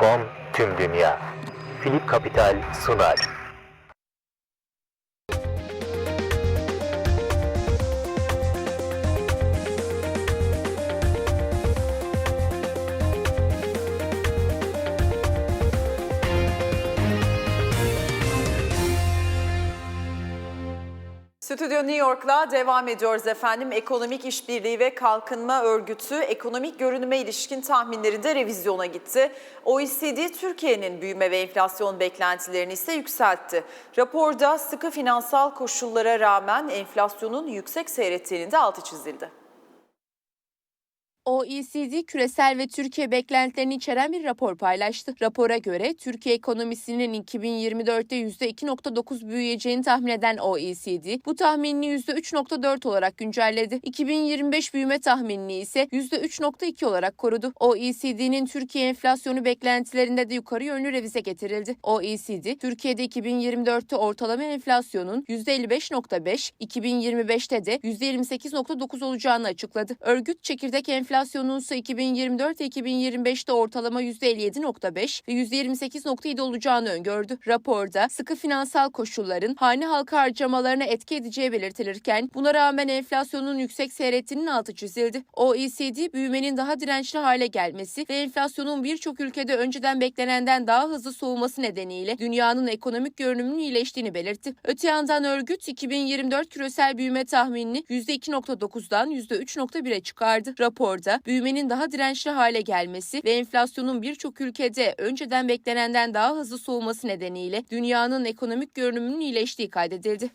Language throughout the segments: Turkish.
Fon tüm dünya. Philip Capital sunar. Stüdyo New York'la devam ediyoruz efendim. Ekonomik İşbirliği ve Kalkınma Örgütü ekonomik görünüme ilişkin tahminlerinde revizyona gitti. OECD Türkiye'nin büyüme ve enflasyon beklentilerini ise yükseltti. Raporda sıkı finansal koşullara rağmen enflasyonun yüksek seyrettiğinin de altı çizildi. OECD küresel ve Türkiye beklentilerini içeren bir rapor paylaştı. Rapora göre Türkiye ekonomisinin 2024'te %2.9 büyüyeceğini tahmin eden OECD bu tahminini %3.4 olarak güncelledi. 2025 büyüme tahminini ise %3.2 olarak korudu. OECD'nin Türkiye enflasyonu beklentilerinde de yukarı yönlü revize getirildi. OECD, Türkiye'de 2024'te ortalama enflasyonun %55.5, 2025'te de %28.9 olacağını açıkladı. Örgüt çekirdek enflasyonun ise 2024 ve 2025'te ortalama %57.5 ve %28.7 olacağını öngördü. Raporda sıkı finansal koşulların hane halkı harcamalarına etki edeceği belirtilirken buna rağmen enflasyonun yüksek seyrettiğinin altı çizildi. OECD büyümenin daha dirençli hale gelmesi ve enflasyonun birçok ülkede önceden beklenenden daha hızlı soğuması nedeniyle dünyanın ekonomik görünümünün iyileştiğini belirtti. Öte yandan örgüt 2024 küresel büyüme tahminini %2.9'dan %3.1'e çıkardı. Raporda büyümenin daha dirençli hale gelmesi ve enflasyonun birçok ülkede önceden beklenenden daha hızlı soğuması nedeniyle dünyanın ekonomik görünümünün iyileştiği kaydedildi.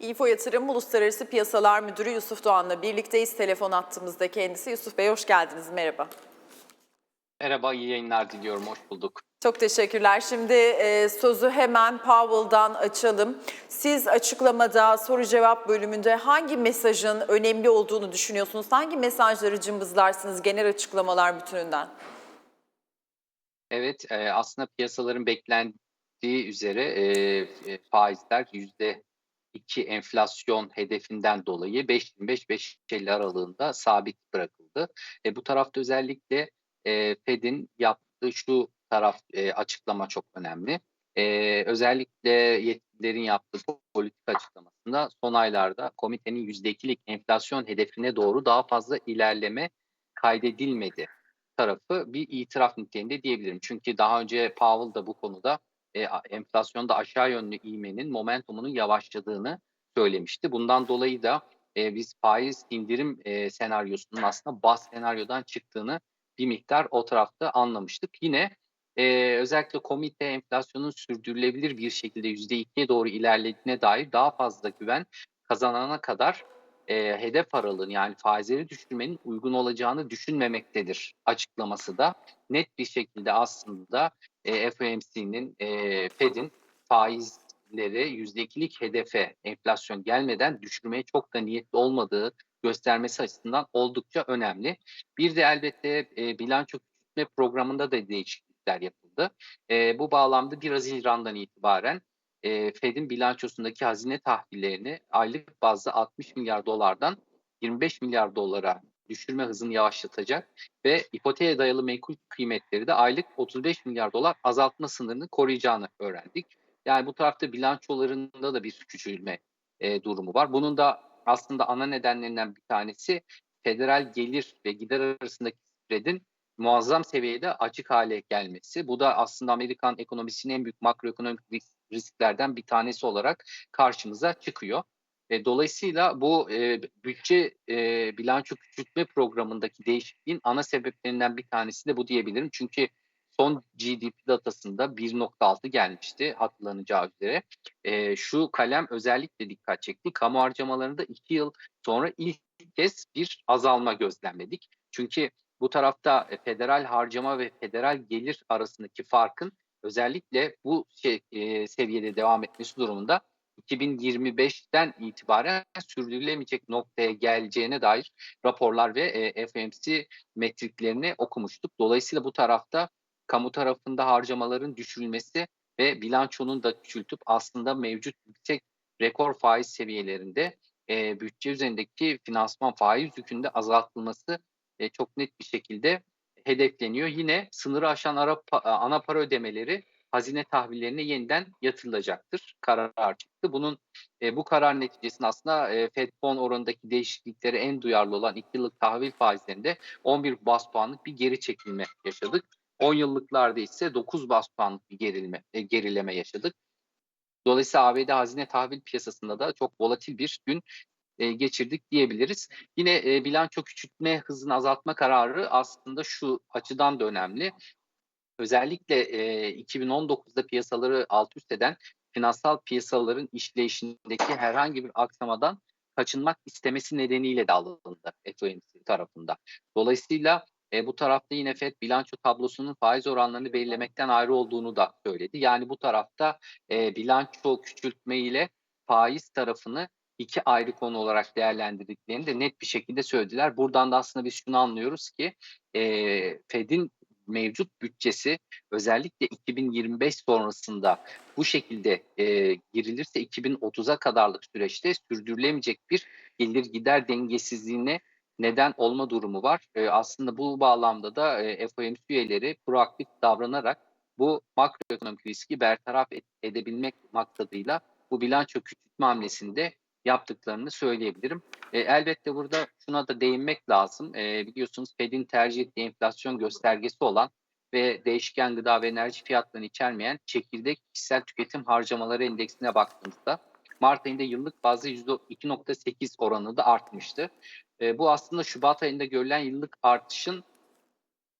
İFO Yatırım Uluslararası Piyasalar Müdürü Yusuf Doğan'la birlikteyiz. Telefon attığımızda kendisi. Yusuf Bey hoş geldiniz. Merhaba. Merhaba, iyi yayınlar diliyorum. Hoş bulduk. Çok teşekkürler. Şimdi e, sözü hemen Powell'dan açalım. Siz açıklamada soru cevap bölümünde hangi mesajın önemli olduğunu düşünüyorsunuz? Hangi mesajları cımbızlarsınız genel açıklamalar bütününden? Evet, e, aslında piyasaların beklendiği üzere e, e, faizler yüzde iki enflasyon hedefinden dolayı 5.25-5.50 aralığında sabit bırakıldı. E, bu tarafta özellikle e, Fed'in yaptığı şu taraf e, açıklama çok önemli. E, özellikle yetkililerin yaptığı politika açıklamasında son aylarda komitenin %2'lik enflasyon hedefine doğru daha fazla ilerleme kaydedilmedi tarafı bir itiraf niteliğinde diyebilirim. Çünkü daha önce Powell da bu konuda e, enflasyonda aşağı yönlü ivmenin momentumunun yavaşladığını söylemişti. Bundan dolayı da e, biz faiz indirim e, senaryosunun aslında bas senaryodan çıktığını bir miktar o tarafta anlamıştık. Yine e, özellikle komite enflasyonun sürdürülebilir bir şekilde %2'ye doğru ilerlediğine dair daha fazla güven kazanana kadar e, hedef aralığını yani faizleri düşürmenin uygun olacağını düşünmemektedir açıklaması da net bir şekilde aslında e, FOMC'nin, e, Fed'in faizleri %2'lik hedefe enflasyon gelmeden düşürmeye çok da niyetli olmadığı göstermesi açısından oldukça önemli. Bir de elbette e, bilanço programında da değişiklikler yapıldı. E, bu bağlamda 1 Haziran'dan itibaren e, Fed'in bilançosundaki hazine tahvillerini aylık bazda 60 milyar dolardan 25 milyar dolara düşürme hızını yavaşlatacak ve ipoteğe dayalı menkul kıymetleri de aylık 35 milyar dolar azaltma sınırını koruyacağını öğrendik. Yani bu tarafta bilançolarında da bir küçülme e, durumu var. Bunun da aslında ana nedenlerinden bir tanesi federal gelir ve gider arasındaki spreadin muazzam seviyede açık hale gelmesi. Bu da aslında Amerikan ekonomisinin en büyük makroekonomik risklerden bir tanesi olarak karşımıza çıkıyor. E, dolayısıyla bu e, bütçe e, bilanço küçültme programındaki değişikliğin ana sebeplerinden bir tanesi de bu diyebilirim. Çünkü son GDP datasında 1.6 gelmişti hatırlanacağı üzere. E, şu kalem özellikle dikkat çekti. Kamu harcamalarında 2 yıl sonra ilk kez bir azalma gözlemledik. Çünkü bu tarafta federal harcama ve federal gelir arasındaki farkın özellikle bu şey, e, seviyede devam etmesi durumunda 2025'ten itibaren sürdürülemeyecek noktaya geleceğine dair raporlar ve e, FOMC metriklerini okumuştuk. Dolayısıyla bu tarafta kamu tarafında harcamaların düşürülmesi ve bilançonun da küçültüp aslında mevcut yüksek rekor faiz seviyelerinde e, bütçe üzerindeki finansman faiz yükünde azaltılması e, çok net bir şekilde hedefleniyor. Yine sınırı aşan ara, pa- ana para ödemeleri hazine tahvillerine yeniden yatırılacaktır. Karar çıktı. Bunun e, bu karar neticesinde aslında e, Fed fon oranındaki değişikliklere en duyarlı olan 2 yıllık tahvil faizlerinde 11 bas puanlık bir geri çekilme yaşadık. 10 yıllıklarda ise 9 bas puanlık bir gerilme, e, gerileme yaşadık. Dolayısıyla ABD hazine tahvil piyasasında da çok volatil bir gün e, geçirdik diyebiliriz. Yine e, bilanço küçültme hızını azaltma kararı aslında şu açıdan da önemli. Özellikle e, 2019'da piyasaları alt üst eden finansal piyasaların işleyişindeki herhangi bir aksamadan kaçınmak istemesi nedeniyle de alındı FOMC tarafında. Dolayısıyla e, bu tarafta yine FED bilanço tablosunun faiz oranlarını belirlemekten ayrı olduğunu da söyledi. Yani bu tarafta e, bilanço küçültme ile faiz tarafını iki ayrı konu olarak değerlendirdiklerini de net bir şekilde söylediler. Buradan da aslında biz şunu anlıyoruz ki e, Fed'in mevcut bütçesi özellikle 2025 sonrasında bu şekilde e, girilirse 2030'a kadarlık süreçte sürdürülemeyecek bir gelir gider dengesizliğine neden olma durumu var. E, aslında bu bağlamda da e, FOMC üyeleri proaktif davranarak bu makroekonomik riski bertaraf edebilmek maksadıyla bu bilanço küçültme hamlesinde yaptıklarını söyleyebilirim. E, elbette burada şuna da değinmek lazım. E, biliyorsunuz Fed'in tercih ettiği enflasyon göstergesi olan ve değişken gıda ve enerji fiyatlarını içermeyen çekirdek kişisel tüketim harcamaları endeksine baktığımızda Mart ayında yıllık bazda %2.8 oranı da artmıştı. E, bu aslında Şubat ayında görülen yıllık artışın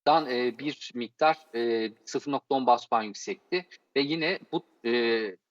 dan e, bir miktar e, 0.10 bas puan yüksekti ve yine bu e,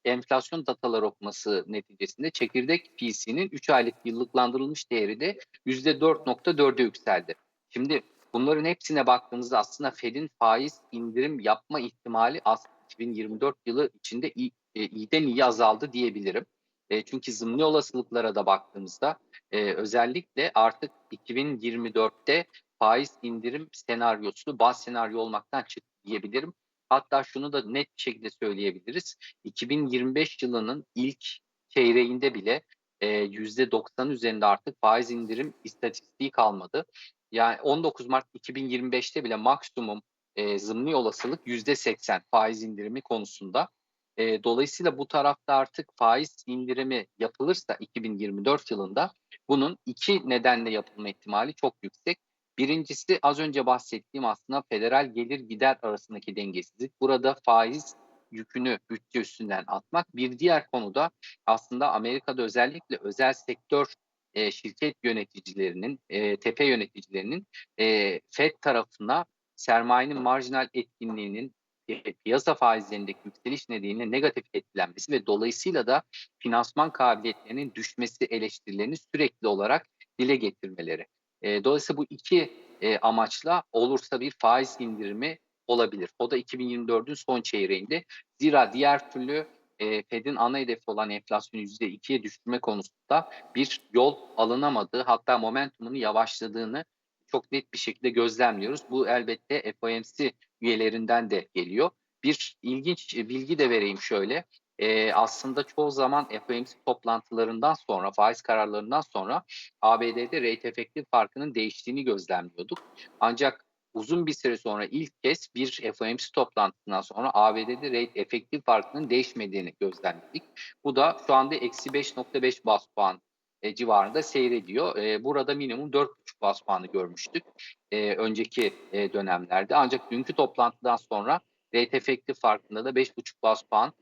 enflasyon dataları okuması neticesinde çekirdek PC'nin 3 aylık yıllıklandırılmış değeri de %4.4'e yükseldi. Şimdi bunların hepsine baktığımızda aslında Fed'in faiz indirim yapma ihtimali aslında 2024 yılı içinde e, iyiden iyi azaldı diyebilirim. E, çünkü zımni olasılıklara da baktığımızda e, özellikle artık 2024'te faiz indirim senaryosu baz senaryo olmaktan çıktı diyebilirim. Hatta şunu da net bir şekilde söyleyebiliriz. 2025 yılının ilk çeyreğinde bile e, %90 üzerinde artık faiz indirim istatistiği kalmadı. Yani 19 Mart 2025'te bile maksimum e, zımni olasılık %80 faiz indirimi konusunda. E, dolayısıyla bu tarafta artık faiz indirimi yapılırsa 2024 yılında bunun iki nedenle yapılma ihtimali çok yüksek. Birincisi az önce bahsettiğim aslında federal gelir gider arasındaki dengesizlik. Burada faiz yükünü bütçe üstünden atmak. Bir diğer konuda aslında Amerika'da özellikle özel sektör e, şirket yöneticilerinin, e, tepe yöneticilerinin e, FED tarafına sermayenin marjinal etkinliğinin e, piyasa faizlerindeki yükseliş nedeniyle negatif etkilenmesi ve dolayısıyla da finansman kabiliyetlerinin düşmesi eleştirilerini sürekli olarak dile getirmeleri. E, dolayısıyla bu iki e, amaçla olursa bir faiz indirimi olabilir. O da 2024'ün son çeyreğinde. Zira diğer türlü e, Fed'in ana hedefi olan enflasyonu %2'ye düşürme konusunda bir yol alınamadığı hatta momentumunun yavaşladığını çok net bir şekilde gözlemliyoruz. Bu elbette FOMC üyelerinden de geliyor. Bir ilginç bilgi de vereyim şöyle. Ee, aslında çoğu zaman FOMC toplantılarından sonra, faiz kararlarından sonra ABD'de rate efektif farkının değiştiğini gözlemliyorduk. Ancak uzun bir süre sonra ilk kez bir FOMC toplantısından sonra ABD'de rate efektif farkının değişmediğini gözlemledik. Bu da şu anda eksi 5.5 bas puan e, civarında seyrediyor. E, burada minimum 4.5 bas puanı görmüştük e, önceki e, dönemlerde. Ancak dünkü toplantıdan sonra rate efektif farkında da 5.5 bas puanla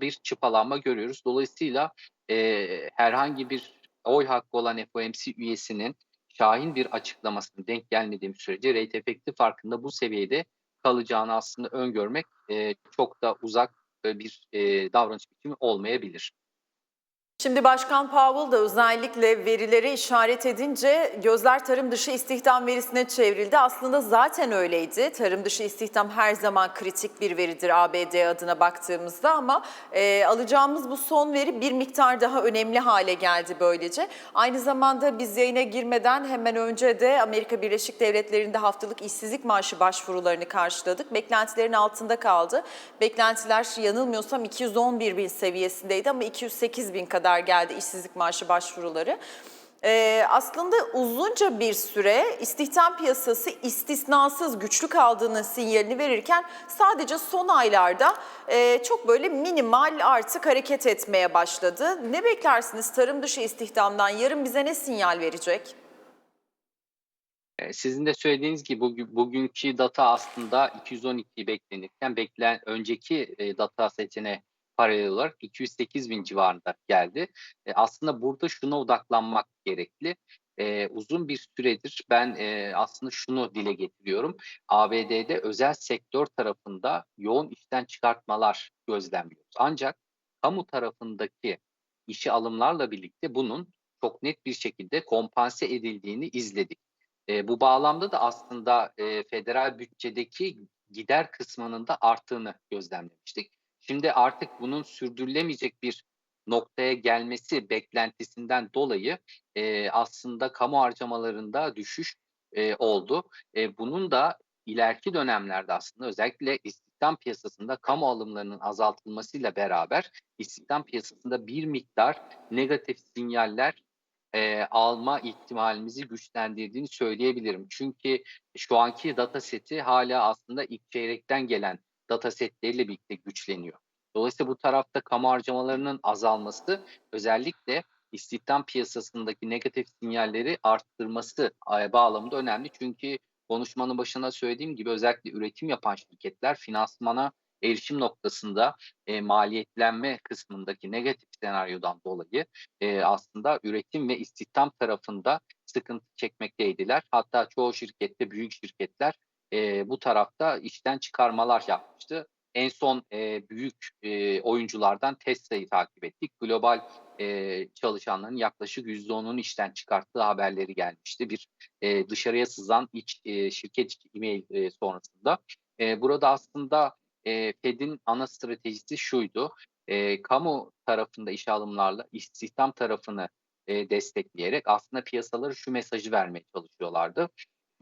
bir çıpalanma görüyoruz. Dolayısıyla e, herhangi bir oy hakkı olan FOMC üyesinin şahin bir açıklamasına denk gelmediğim sürece rate efektif farkında bu seviyede kalacağını aslında öngörmek e, çok da uzak e, bir e, davranış biçimi olmayabilir. Şimdi Başkan Powell da özellikle verilere işaret edince gözler tarım dışı istihdam verisine çevrildi. Aslında zaten öyleydi. Tarım dışı istihdam her zaman kritik bir veridir ABD adına baktığımızda ama e, alacağımız bu son veri bir miktar daha önemli hale geldi böylece. Aynı zamanda biz yayına girmeden hemen önce de Amerika Birleşik Devletleri'nde haftalık işsizlik maaşı başvurularını karşıladık. Beklentilerin altında kaldı. Beklentiler yanılmıyorsam 211 bin seviyesindeydi ama 208 bin kadar geldi işsizlik maaşı başvuruları. Ee, aslında uzunca bir süre istihdam piyasası istisnasız güçlü kaldığının sinyalini verirken sadece son aylarda e, çok böyle minimal artık hareket etmeye başladı. Ne beklersiniz tarım dışı istihdamdan? Yarın bize ne sinyal verecek? E, Sizin de söylediğiniz gibi bugün, bugünkü data aslında 212 beklenirken beklen önceki e, data setine paralel olarak 208 bin civarında geldi. E, aslında burada şuna odaklanmak gerekli. E, uzun bir süredir ben e, aslında şunu dile getiriyorum. ABD'de özel sektör tarafında yoğun işten çıkartmalar gözlemliyoruz. Ancak kamu tarafındaki işe alımlarla birlikte bunun çok net bir şekilde kompanse edildiğini izledik. E, bu bağlamda da aslında e, federal bütçedeki gider kısmının da arttığını gözlemlemiştik. Şimdi artık bunun sürdürülemeyecek bir noktaya gelmesi beklentisinden dolayı e, aslında kamu harcamalarında düşüş e, oldu. E, bunun da ileriki dönemlerde aslında özellikle istihdam piyasasında kamu alımlarının azaltılmasıyla beraber istihdam piyasasında bir miktar negatif sinyaller e, alma ihtimalimizi güçlendirdiğini söyleyebilirim. Çünkü şu anki data seti hala aslında ilk çeyrekten gelen data setleriyle birlikte güçleniyor. Dolayısıyla bu tarafta kamu harcamalarının azalması özellikle istihdam piyasasındaki negatif sinyalleri arttırması e, bağlamında önemli. Çünkü konuşmanın başında söylediğim gibi özellikle üretim yapan şirketler finansmana erişim noktasında e, maliyetlenme kısmındaki negatif senaryodan dolayı e, aslında üretim ve istihdam tarafında sıkıntı çekmekteydiler. Hatta çoğu şirkette, büyük şirketler e, bu tarafta işten çıkarmalar yapmıştı. En son e, büyük e, oyunculardan Tesla'yı takip ettik. Global e, çalışanların yaklaşık %10'unu işten çıkarttığı haberleri gelmişti. Bir e, dışarıya sızan iç e, şirket e-mail e, sonrasında. E, burada aslında e, Fed'in ana stratejisi şuydu. E, kamu tarafında işe alımlarla istihdam tarafını e, destekleyerek aslında piyasaları şu mesajı vermeye çalışıyorlardı.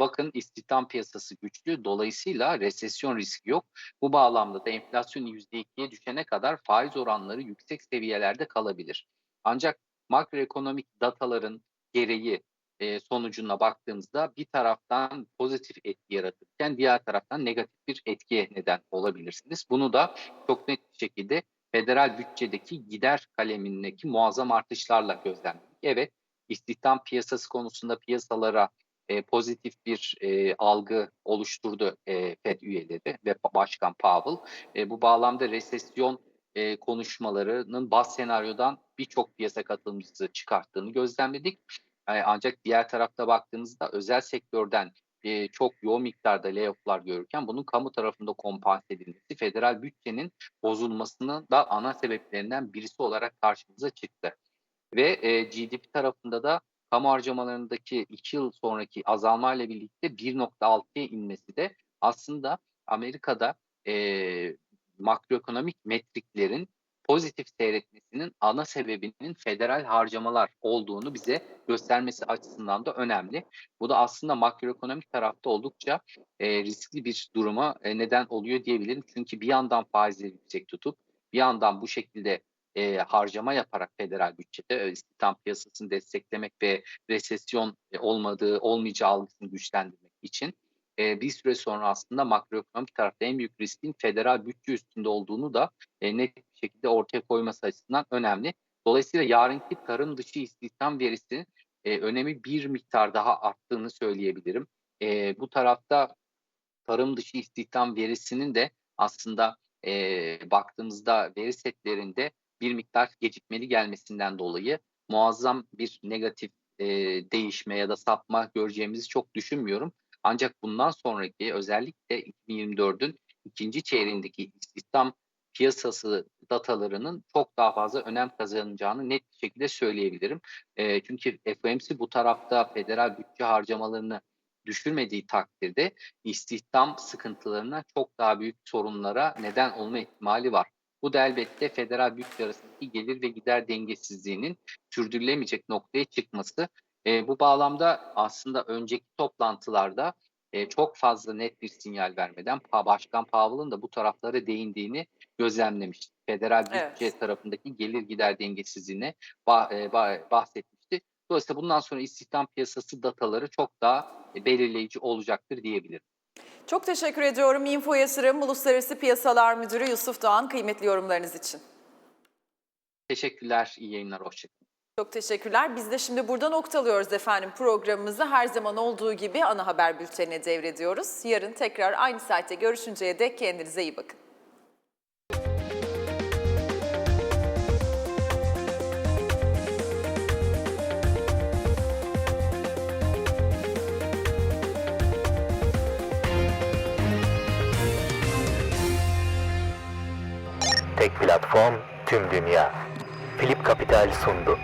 Bakın istihdam piyasası güçlü, dolayısıyla resesyon riski yok. Bu bağlamda da enflasyon %2'ye düşene kadar faiz oranları yüksek seviyelerde kalabilir. Ancak makroekonomik dataların gereği e, sonucuna baktığımızda bir taraftan pozitif etki yaratırken diğer taraftan negatif bir etkiye neden olabilirsiniz. Bunu da çok net bir şekilde federal bütçedeki gider kalemindeki muazzam artışlarla gözlemledik. Evet, istihdam piyasası konusunda piyasalara e, pozitif bir e, algı oluşturdu e, Fed üyeleri ve Başkan Powell. E, bu bağlamda resesyon e, konuşmalarının baz senaryodan birçok piyasa katılımcısı çıkarttığını gözlemledik. E, ancak diğer tarafta baktığınızda özel sektörden e, çok yoğun miktarda layofflar görürken bunun kamu tarafında kompanse edilmesi federal bütçenin bozulmasının da ana sebeplerinden birisi olarak karşımıza çıktı. Ve e, GDP tarafında da kamu harcamalarındaki 2 yıl sonraki azalmayla birlikte 1.6'ya inmesi de aslında Amerika'da e, makroekonomik metriklerin pozitif seyretmesinin ana sebebinin federal harcamalar olduğunu bize göstermesi açısından da önemli. Bu da aslında makroekonomik tarafta oldukça e, riskli bir duruma e, neden oluyor diyebilirim. Çünkü bir yandan faizleri yüksek tutup bir yandan bu şekilde e, harcama yaparak federal bütçede istihdam piyasasını desteklemek ve resesyon olmadığı, olmayacağı algısını güçlendirmek için e, bir süre sonra aslında makroekonomik tarafta en büyük riskin federal bütçe üstünde olduğunu da e, net bir şekilde ortaya koyması açısından önemli. Dolayısıyla yarınki tarım dışı istihdam verisi e, önemi bir miktar daha arttığını söyleyebilirim. E, bu tarafta tarım dışı istihdam verisinin de aslında e, baktığımızda veri setlerinde bir miktar gecikmeli gelmesinden dolayı muazzam bir negatif e, değişme ya da sapma göreceğimizi çok düşünmüyorum. Ancak bundan sonraki özellikle 2024'ün ikinci çeyreğindeki istihdam piyasası datalarının çok daha fazla önem kazanacağını net bir şekilde söyleyebilirim. E, çünkü FOMC bu tarafta federal bütçe harcamalarını düşürmediği takdirde istihdam sıkıntılarına çok daha büyük sorunlara neden olma ihtimali var. Bu da elbette federal bütçe arasındaki gelir ve gider dengesizliğinin sürdürülemeyecek noktaya çıkması. E, bu bağlamda aslında önceki toplantılarda e, çok fazla net bir sinyal vermeden Başkan Powell'ın da bu taraflara değindiğini gözlemlemiştik. Federal bütçe Evet. tarafındaki gelir gider dengesizliğine bah, e, bah, bahsetmişti. Dolayısıyla bundan sonra istihdam piyasası dataları çok daha e, belirleyici olacaktır diyebilirim. Çok teşekkür ediyorum. Info Yatırım Uluslararası Piyasalar Müdürü Yusuf Doğan kıymetli yorumlarınız için. Teşekkürler, iyi yayınlar, hoşçakalın. Çok teşekkürler. Biz de şimdi burada noktalıyoruz efendim programımızı. Her zaman olduğu gibi ana haber bültenine devrediyoruz. Yarın tekrar aynı saatte görüşünceye dek kendinize iyi bakın. Tek platform tüm dünya. Philip Capital sundu.